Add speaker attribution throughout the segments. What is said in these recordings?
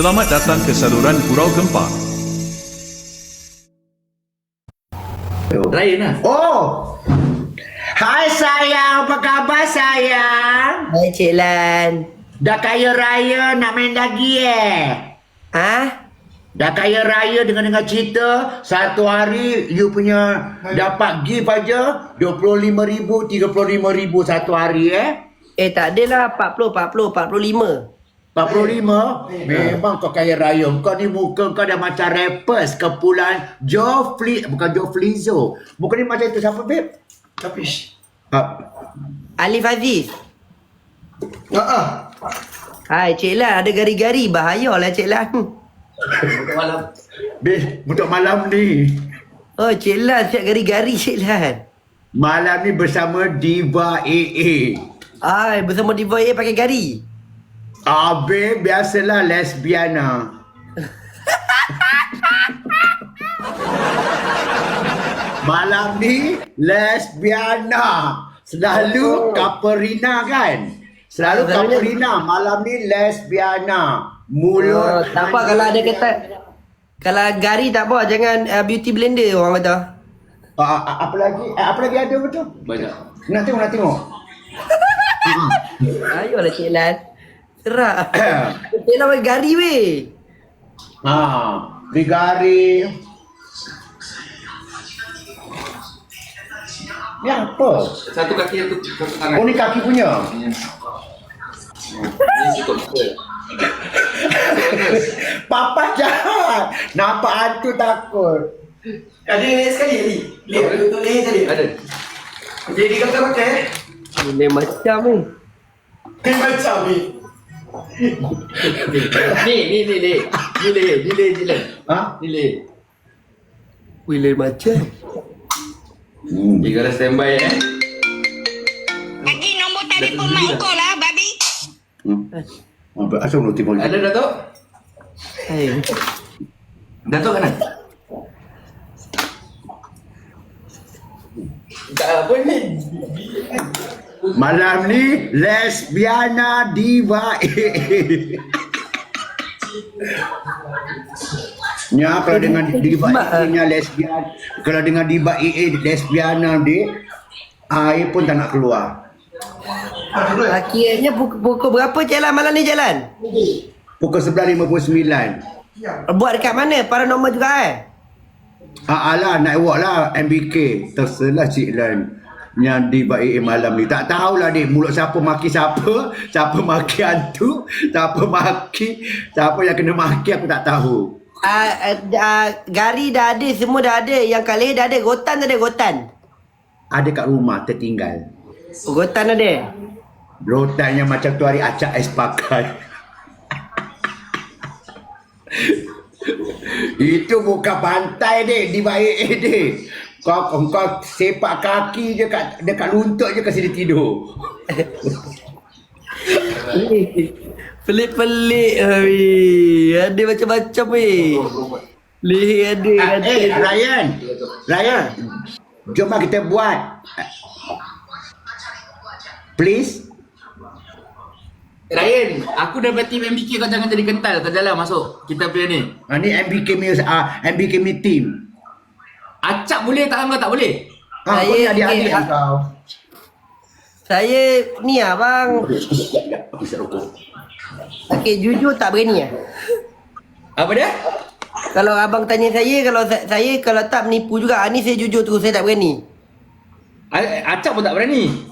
Speaker 1: Selamat datang ke saluran Gurau Gempa.
Speaker 2: Ryan lah.
Speaker 3: Oh. Hai sayang, apa khabar sayang?
Speaker 4: Hai Cik Lan.
Speaker 3: Dah kaya raya nak main lagi eh?
Speaker 4: Ah?
Speaker 3: Dah kaya raya dengan dengan cerita satu hari you punya dapat gift aja 25,000, 35,000 satu hari eh?
Speaker 4: Eh tak adalah 40, 40, 45.
Speaker 3: 45 Memang kau kaya raya Kau ni muka kau dah macam rappers Kepulan Joe Fli Bukan Joe Flizzo Muka ni macam itu Siapa babe?
Speaker 2: Tapi
Speaker 3: Ah,
Speaker 4: Alif Aziz.
Speaker 2: Ah,
Speaker 4: Hai Cik Lan, ada gari-gari. Bahayalah Cik Lan.
Speaker 2: malam.
Speaker 3: babe Untuk malam ni
Speaker 4: Oh Cik Lan, siap gari-gari Cik Lan.
Speaker 3: Malam ni bersama Diva AA
Speaker 4: Hai, bersama Diva A pakai gari.
Speaker 3: Babe Biasalah lesbiana Malam ni lesbiana Selalu Kaperina kan Selalu
Speaker 4: Selalunya-
Speaker 3: Kaperina Malam ni lesbiana
Speaker 4: Oh,
Speaker 3: Mulut
Speaker 4: tak apa kalau ada kata kalau gari tak apa jangan uh, beauty blender orang kata.
Speaker 3: Ah, apa lagi? Eh, apa lagi ada betul?
Speaker 2: Banyak.
Speaker 3: Nak tengok, nak tengok.
Speaker 4: Ayolah Cik Lan. Serak. Lan pakai gari weh.
Speaker 3: ha, Bigari. Ni apa?
Speaker 2: Satu kaki satu satu tangan.
Speaker 3: Oh, ni kaki punya.
Speaker 2: Ini cukup.
Speaker 3: Papa jahat. Nampak hantu takut.
Speaker 5: Ada sekali ni. Lihat untuk leher tadi.
Speaker 2: Ada.
Speaker 5: Jadi kata pakai.
Speaker 4: Boleh macam ni.
Speaker 5: Ni macam ni.
Speaker 2: Ni ni ni ni. Ni le, ni le, ni le.
Speaker 3: Ha?
Speaker 2: Ni le.
Speaker 4: Boleh macam.
Speaker 3: Hmm.
Speaker 2: Tiga dah standby eh.
Speaker 6: Bagi nombor telefon mak kau lah, babi.
Speaker 3: Hmm. Apa asal nak tengok
Speaker 2: Ada Datuk?
Speaker 4: Hai.
Speaker 2: Datuk kan? Tak apa ni.
Speaker 3: Malam ni lesbiana diva. Nya kalau dengan diva nya lesbian, kalau dengan diva AA lesbiana dia, air pun tak nak keluar.
Speaker 4: Akhirnya pukul, pukul berapa jalan malam ni jalan?
Speaker 3: Pukul 11.59.
Speaker 4: Buat dekat mana? Paranormal juga eh?
Speaker 3: Ah alah nak awak lah MBK. Terserah Cik Lan. Yang di AA malam ni Tak tahulah dia Mulut siapa maki siapa Siapa maki hantu Siapa maki Siapa yang kena maki Aku tak tahu
Speaker 4: Uh, uh, uh, gari dah ada, semua dah ada. Yang kat leher dah ada. Gotan dah ada, gotan.
Speaker 3: Ada kat rumah tertinggal
Speaker 4: Oh, gotan ada.
Speaker 3: Rotan yang macam tu hari acak ais pakai Itu bukan pantai dek Di baik dek kau, kau, kau sepak kaki je kat, dekat luntuk je kasi dia tidur
Speaker 4: Pelik-pelik weh. Ada macam-macam weh. Leher ada,
Speaker 3: Ah,
Speaker 4: ada.
Speaker 3: eh Ryan Ryan Jom kita buat Please
Speaker 2: Ryan, aku dah berarti MBK kau jangan jadi kental. Kau jalan masuk. Kita punya ni.
Speaker 3: ah, Ni MBK me, ah, MBK team
Speaker 2: Acap boleh tak kau tak boleh?
Speaker 3: Kau
Speaker 4: Saya-
Speaker 3: ni adik-adik lah kau
Speaker 4: Saya ni ah bang.
Speaker 3: Aku isap rokok
Speaker 4: Okey, jujur tak berani ah.
Speaker 2: Apa dia?
Speaker 4: Kalau abang tanya saya, kalau sa- saya kalau tak menipu juga. Ah, ni saya jujur tu, saya tak berani.
Speaker 2: Acap pun tak berani.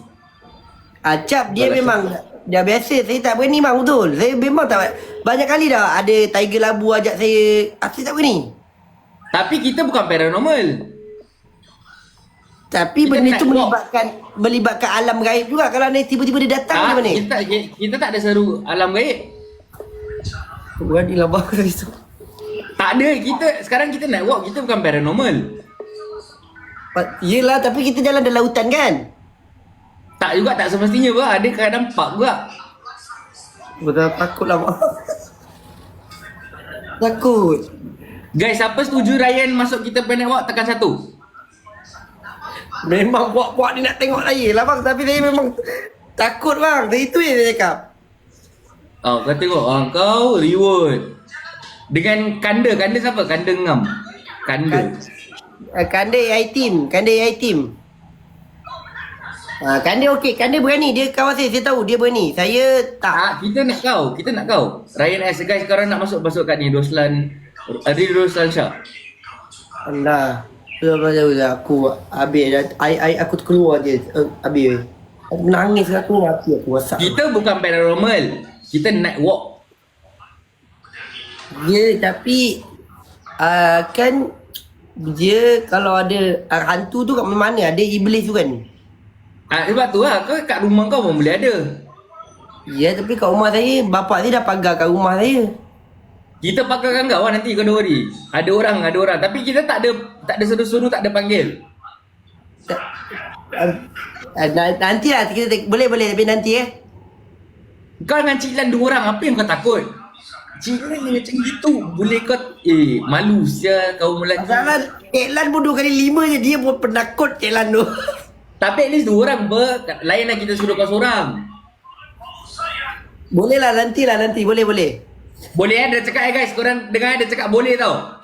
Speaker 4: Acap dia
Speaker 2: Balas
Speaker 4: memang Dah biasa Saya tak berani bang betul Saya memang tak Banyak kali dah Ada tiger labu ajak saya Saya tak berani
Speaker 2: Tapi kita bukan paranormal.
Speaker 4: Tapi
Speaker 2: Kita
Speaker 4: benda tu
Speaker 2: walk.
Speaker 4: melibatkan Melibatkan alam gaib juga Kalau ni tiba-tiba dia datang macam
Speaker 2: Tak,
Speaker 4: mana
Speaker 2: kita, kita tak ada seru alam gaib.
Speaker 4: Berani lah itu
Speaker 2: Tak ada. Kita sekarang kita nak walk. Kita bukan paranormal.
Speaker 4: Yelah tapi kita jalan dalam hutan kan
Speaker 2: Tak juga tak semestinya pun. Ada kadang nampak juga.
Speaker 4: Betul takut lah Takut
Speaker 2: Guys, siapa setuju Ryan masuk kita planet walk tekan satu?
Speaker 4: Memang buat-buat ni nak tengok saya lah bang Tapi saya memang Takut bang Itu yang saya cakap
Speaker 2: Oh, kau tengok. Oh, kau reward. Dengan kanda, kanda siapa? Kanda ngam. Kanda.
Speaker 4: Uh, Kande AI team, Kande AI team. Ah, Kande okey, Kande berani. Dia kawan saya, saya tahu dia berani. Saya tak.
Speaker 2: Ah, kita nak kau, kita nak kau. Ryan as a guy sekarang nak masuk masuk kat ni Roslan Adi Roslan Shah.
Speaker 4: Allah. Sudah pasal dah aku habis dah. Ai ai aku terkeluar je. Uh, habis. Aku nangis aku mati aku wasak.
Speaker 2: Kita bukan paranormal. Kita night walk.
Speaker 4: Ya tapi uh, kan dia kalau ada uh, hantu tu kat mana ada iblis tu kan.
Speaker 2: Ah, sebab tu lah, kau kat rumah kau pun boleh ada.
Speaker 4: Ya tapi kat rumah saya bapak saya dah pagar kat rumah saya.
Speaker 2: Kita pakarkan kau lah nanti kau hari. Ada orang, ada orang. Tapi kita tak ada tak ada suruh-suruh, tak ada panggil.
Speaker 4: Nanti lah kita boleh boleh tapi nanti eh.
Speaker 2: Kau dengan Cik Lan dua orang, apa yang kau takut? Cik Lan macam gitu. Boleh kau, eh, malu sia kau lelaki.
Speaker 4: Masalah Cik Lan pun dua kali lima je dia pun penakut Cik Lan tu.
Speaker 2: Tapi at least dua orang ber, lain lah kita suruh kau seorang.
Speaker 4: boleh lah nanti lah nanti boleh boleh.
Speaker 2: Boleh eh, dia cakap eh guys, korang dengar dia cakap boleh tau.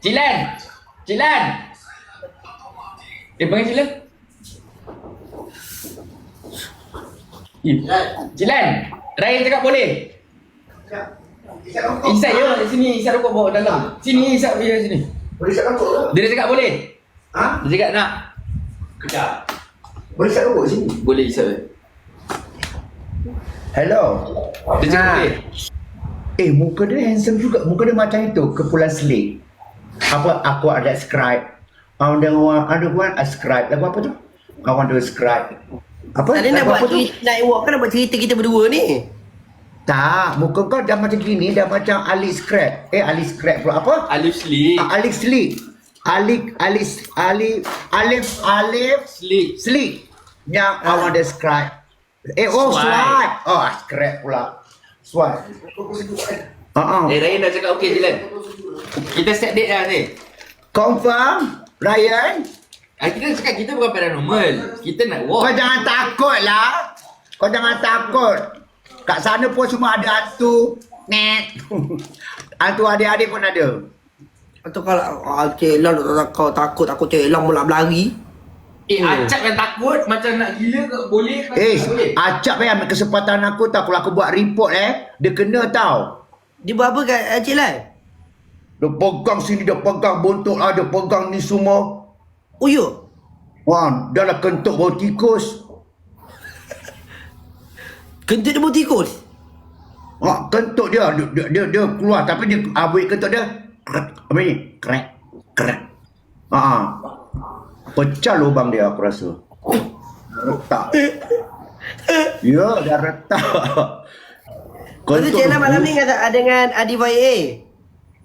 Speaker 2: Cik Lan, Cik Lan. Eh, panggil Cik Lan. Eh, Cik Lan, Ryan cakap boleh. Isat ya, sini Isat rokok bawa dalam. Sini Isat ya sini.
Speaker 3: Boleh isap rokok ke?
Speaker 2: Dia dah cakap boleh.
Speaker 3: Ha?
Speaker 2: Dia cakap nak. Kejap.
Speaker 3: Boleh isap rokok sini?
Speaker 2: Boleh Isat.
Speaker 3: Hello.
Speaker 2: Dia cakap
Speaker 3: Ha.
Speaker 2: boleh.
Speaker 3: Eh, muka dia handsome juga. Muka dia macam itu, kepulan selik. Apa, aku ada scribe. Ada orang, ada orang ascribe. Lagu apa tu? Kawan dia scribe. Apa?
Speaker 4: Tadi nak
Speaker 3: Lagu
Speaker 4: buat
Speaker 3: apa tu?
Speaker 4: cerita, nak walk kan nak buat cerita kita berdua ni.
Speaker 3: Tak, muka kau dah macam gini, dah macam Ali Scrap. Eh, Ali Scrap pula. Apa?
Speaker 2: Alif sleep.
Speaker 3: Ah, Alif Slick. Alif, Alif, Alif, Alif, Alif,
Speaker 2: Sleep.
Speaker 3: Slick. Yang awak describe. Eh, oh,
Speaker 2: Swipe.
Speaker 3: swipe. Oh, scrap pula. Swipe. Ah, uh
Speaker 2: Eh, Ryan dah cakap okey Cik Lan. Kita set date dah ni.
Speaker 3: Confirm, Ryan?
Speaker 2: Ah, kita cakap kita bukan paranormal. Kita nak walk.
Speaker 3: Kau jangan takut lah. Kau jangan takut. Kat sana pun semua ada hantu. Net. hantu adik-adik pun ada.
Speaker 4: Atau kalau ah, Lan tak kau takut aku Cik Lan mula berlari.
Speaker 2: Eh, acap yang takut macam nak gila ke boleh ke
Speaker 3: Eh,
Speaker 2: tak boleh?
Speaker 3: acap eh ambil kesempatan aku tau. Kalau aku buat report eh, dia kena tau.
Speaker 4: Dia buat apa kat ah, Cik Lan?
Speaker 3: Dia pegang sini, dia pegang bontot lah, dia pegang ni semua.
Speaker 4: Oh ya?
Speaker 3: Wah, dah lah kentut bau tikus.
Speaker 4: Kentut dia bau tikus?
Speaker 3: Ha, kentut dia, dia, dia, dia, dia keluar. Tapi dia abik kentut dia. Krek, apa ni? Krek, krek. Ha, ha. Pecah lubang dia aku rasa. Retak. Ya, dah retak.
Speaker 4: Lepas tu Cik Lan malam ni dengan, dengan Adi YA.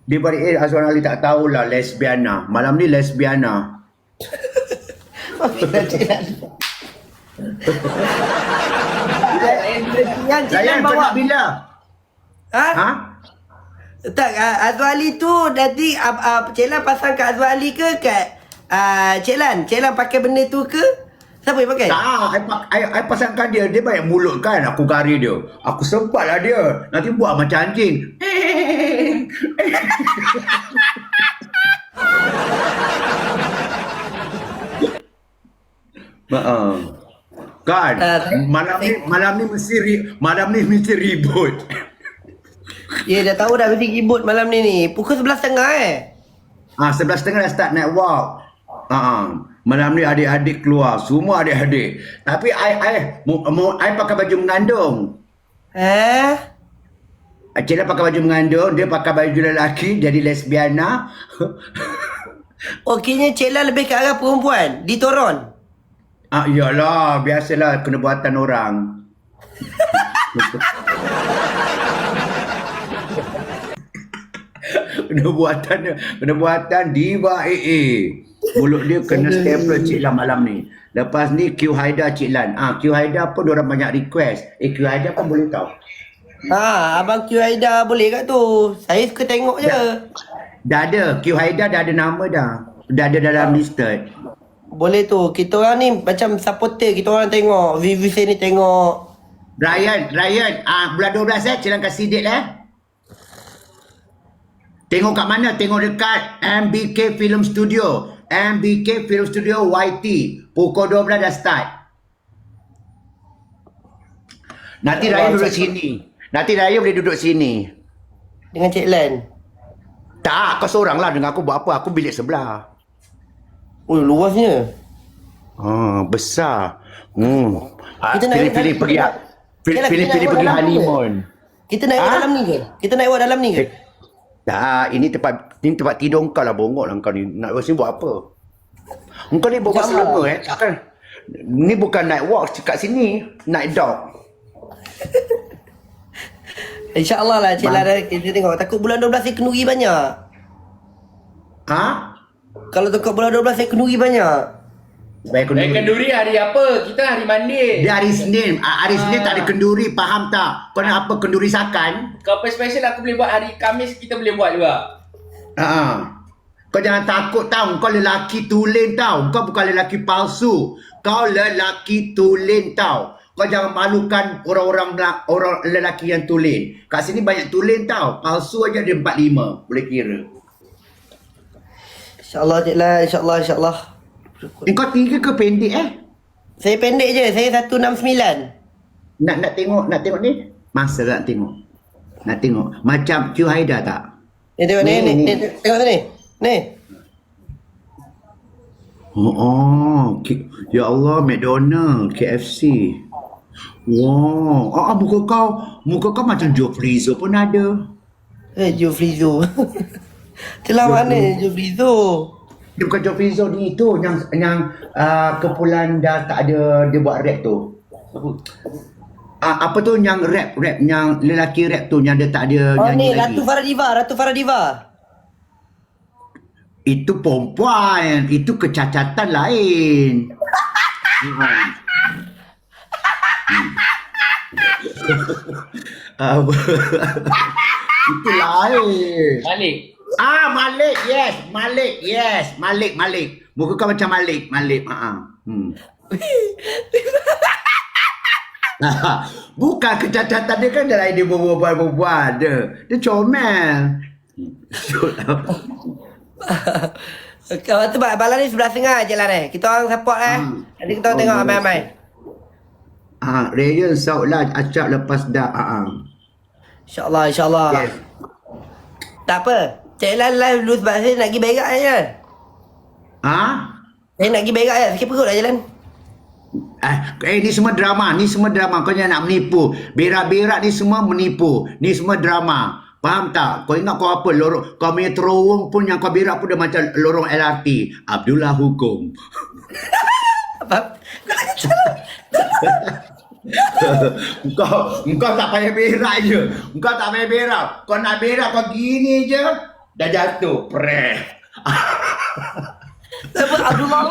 Speaker 3: Di balik eh, Azwan Ali tak tahulah lesbiana. Malam ni lesbiana.
Speaker 4: Yang
Speaker 3: Layan kau
Speaker 4: bawa
Speaker 3: nak bila?
Speaker 4: Ha?
Speaker 3: Ha?
Speaker 4: Tak, uh, Azwali tu nanti uh, uh, Cik Lan pasang kat Azwali ke kat uh, Cik Lan? Cik Lan pakai benda tu ke? Siapa yang pakai?
Speaker 3: Tak, I, I, I pasangkan dia. Dia banyak mulut kan. Aku gari dia. Aku sempat lah dia. Nanti buat macam anjing. Maaf. Kan?
Speaker 4: Ah,
Speaker 3: malam ni malam ni mesti ri, malam ni mesti ribut.
Speaker 4: Ya, dah tahu dah mesti ribut malam ni ni. Pukul 11.30 eh.
Speaker 3: Ah, sebelas setengah dah start walk. Ah, malam ni adik-adik keluar, semua adik-adik. Tapi I I mu, mu, I pakai baju mengandung.
Speaker 4: Eh?
Speaker 3: Cik pakai baju mengandung, dia pakai baju lelaki jadi lesbiana.
Speaker 4: Okeynya Cik lebih ke arah perempuan. Di Toron.
Speaker 3: ah, iyalah, biasalah kena buatan orang. kena buatan kena buatan diva AA. Mulut dia kena stapler Cik Lan malam ni. Lepas ni Q Haida Cik Lan. Ah Q Haida pun orang banyak request. Eh Q Haida pun boleh tahu.
Speaker 4: Ha, Abang Q Aida boleh kat tu. Saya suka tengok je.
Speaker 3: Dah ada Q Haida dah ada nama dah. Dah ada dalam listed.
Speaker 4: Boleh tu. Kita orang ni macam supporter. Kita orang tengok. View saya ni tengok.
Speaker 3: Ryan, Ryan, ah bulan 12 eh Cik Lan kasih date eh. Tengok kat mana? Tengok dekat MBK Film Studio. MBK Film Studio YT. Pukul 12 dah start. Nanti Raya duduk sini. Nanti Raya boleh duduk sini.
Speaker 4: Dengan Cik Lan.
Speaker 3: Tak, kau seorang lah dengan aku buat apa? Aku bilik sebelah.
Speaker 4: Oh, luasnya.
Speaker 3: Ah, besar. Hmm. Ah,
Speaker 4: Kita nak-
Speaker 3: pilih-pilih
Speaker 4: nak-
Speaker 3: pergi
Speaker 4: nak-
Speaker 3: pilih- pilih-pilih
Speaker 4: nak
Speaker 3: pergi honeymoon.
Speaker 4: Kita naik
Speaker 3: Ah?
Speaker 4: dalam ni ke? Kita naik dalam ni ke?
Speaker 3: Eh, Tak, ini tempat ini tempat tidur kau lah bongok lah kau ni. Nak buat sini buat apa? Kau ni buat
Speaker 4: Jangan.
Speaker 3: selama eh. Takkan. Ni bukan night walk kat sini. Night dog.
Speaker 4: InsyaAllah lah Cik Lan kita tengok. Takut bulan 12 saya kenduri banyak.
Speaker 3: Ha?
Speaker 4: Kalau takut bulan 12 saya kenduri banyak.
Speaker 3: Baik
Speaker 2: Eh,
Speaker 3: kenduri.
Speaker 2: kenduri hari apa? Kita hari Monday.
Speaker 3: Dia hari Senin. Ah, Hari Senin tak ada kenduri. Faham tak? Kau nak apa? Kenduri sakan?
Speaker 2: Kau apa special aku boleh buat hari Kamis kita boleh buat juga.
Speaker 3: Ha. Kau jangan takut tau. Kau lelaki tulen tau. Kau bukan lelaki palsu. Kau lelaki tulen tau. Kau jangan malukan orang-orang orang lelaki yang tulen. Kat sini banyak tulen tau. Palsu aja dia 4-5. Boleh kira.
Speaker 4: InsyaAllah Cik Lan. InsyaAllah. InsyaAllah.
Speaker 3: Eh, kau tinggi ke pendek eh?
Speaker 4: Saya pendek je. Saya 169.
Speaker 3: Nak nak tengok nak tengok ni? Masa nak tengok. Nak tengok. Macam Cu Haida tak?
Speaker 4: Ni tengok ni.
Speaker 3: Ni,
Speaker 4: Ni. Tengok sini. Ni.
Speaker 3: Oh, oh. Ya Allah, McDonald, KFC. Wow. Oh, oh, muka kau, muka kau macam Joe Flizzo pun ada.
Speaker 4: Eh, Joe Flizzo. Celah mana Joe Flizzo?
Speaker 3: Dia bukan Joe Flizzo ni tu yang yang uh, kepulan dah tak ada dia buat rap tu. Ah, apa tu yang rap rap yang lelaki rap tu yang dia tak ada
Speaker 4: Oh
Speaker 3: nyanyi
Speaker 4: ni
Speaker 3: lagi.
Speaker 4: Ratu Faradiva. Ratu Faradiva.
Speaker 3: Itu perempuan, itu kecacatan lain. Hmm. Itu lain.
Speaker 2: Malik.
Speaker 3: Ah, Malik, yes, Malik, yes, Malik, Malik. Muka kau macam Malik, Malik. Ha ah. Hmm. Bukan kecacatan dia kan dia lain dia berbual-bual dia. Dia comel.
Speaker 4: Kau tu balan ni sebelah tengah je lah ni. Kita orang support eh.
Speaker 3: Hmm.
Speaker 4: Jadi kita orang
Speaker 3: Oh,
Speaker 4: tengok
Speaker 3: bagus.
Speaker 4: amai-amai.
Speaker 3: Ah, Rayan Saudlah acap lepas dah. Ah, ah.
Speaker 4: InsyaAllah, insyaAllah.
Speaker 3: Yes.
Speaker 4: Tak apa. Cik Lan live dulu sebab saya nak pergi berak je kan.
Speaker 3: Ah?
Speaker 4: Saya nak pergi berak je. Sikit perut lah jalan.
Speaker 3: Eh, eh, ni semua drama. Ni semua drama. Kau jangan nak menipu. Berak-berak ni semua menipu. Ni semua drama. Faham tak? Kau ingat kau apa? Lorong, kau punya terowong pun yang kau berak pun dah macam lorong LRT. Abdullah hukum.
Speaker 4: Apa?
Speaker 3: kau, kau tak payah berak je. Kau tak payah berak. Kau nak berak kau gini je. Dah jatuh. Preh.
Speaker 4: Apa Abdullah?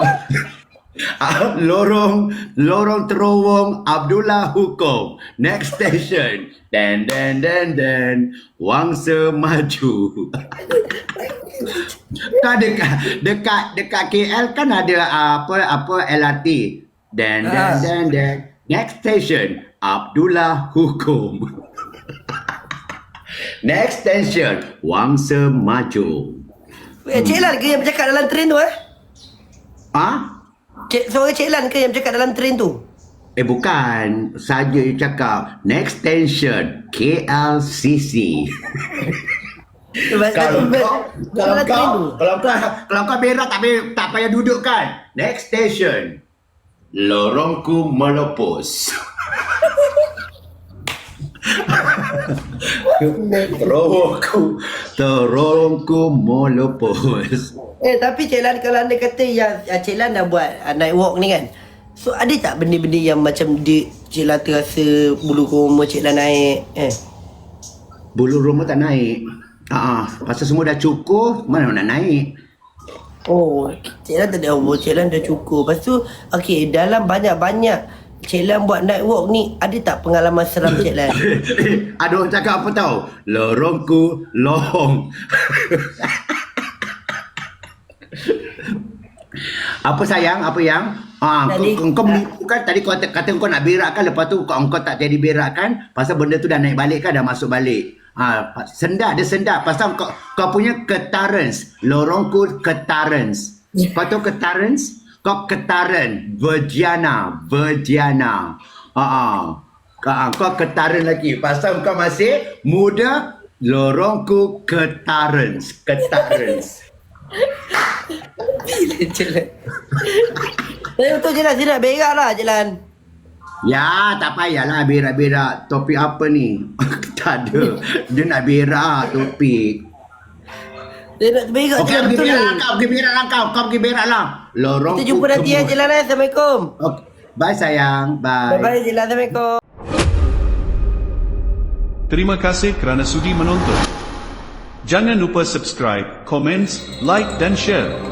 Speaker 3: Ah, lorong lorong terowong Abdullah Hukum next station dan dan dan dan Wangsa Maju kan dekat dekat dekat KL kan ada apa apa LRT dan dan
Speaker 4: Ah.
Speaker 3: dan dan next station Abdullah Hukum next station Wangsa Maju
Speaker 4: Eh, Cik Lan ke yang bercakap dalam train tu eh?
Speaker 3: ah
Speaker 4: Cik, suara Cik Lan ke yang bercakap dalam train tu?
Speaker 3: Eh bukan, saja you cakap next station KLCC. Kalau kau kalau kau kalau kau kalau kau berak tak payah tak payah duduk kan. Next station lorongku melopos. terowongku terowongku melopos.
Speaker 4: Eh tapi Cik Lan kalau anda kata yang Cik Lan dah buat uh, night walk ni kan. So ada tak benda-benda yang macam dia Cik Lan terasa bulu roma Cik Lan naik eh?
Speaker 3: Bulu rumah tak naik. Ah, uh pasal semua dah cukup, mana nak naik?
Speaker 4: Oh, Cik Lan tak ada Cik Lan dah cukup. Lepas tu, okay, dalam banyak-banyak Cik Lan buat night walk ni, ada tak pengalaman seram Cik Lan?
Speaker 3: Ada orang cakap apa tahu? Lorongku long. apa sayang? Apa yang? Ah,
Speaker 4: Tadi-
Speaker 3: kau, kau, kau menipu kan tadi kau kata, kata kau nak berak kan lepas tu kau, kau tak jadi berak kan pasal benda tu dah naik balik kan dah masuk balik. Ah, sendak dia sendak pasal kau, kau punya ketarens. Lorongku ketarens. Lepas tu ketarens, kau ketaren. Virgiana, Virgiana. Ah, ah. Kau, kau ketaren lagi. Pasal kau masih muda, lorongku ketarens. Ketarens.
Speaker 4: Jelan. Tapi betul Jelan, dia nak berak lah Jelan.
Speaker 3: Ya, tak payahlah berak-berak topik apa ni. tak ada. Dia nak berak topik.
Speaker 4: Dia nak berak
Speaker 3: Okey,
Speaker 4: Jelan
Speaker 3: pergi berak lah kau, pergi berak lah kau. Kau pergi berak lah. Lorong
Speaker 4: Kita jumpa nanti ya Jelan. Assalamualaikum.
Speaker 3: Okay. Bye sayang. Bye.
Speaker 4: Bye-bye Jelan. Assalamualaikum.
Speaker 1: Terima kasih kerana sudi menonton. Jangan lupa subscribe, komen, like dan share.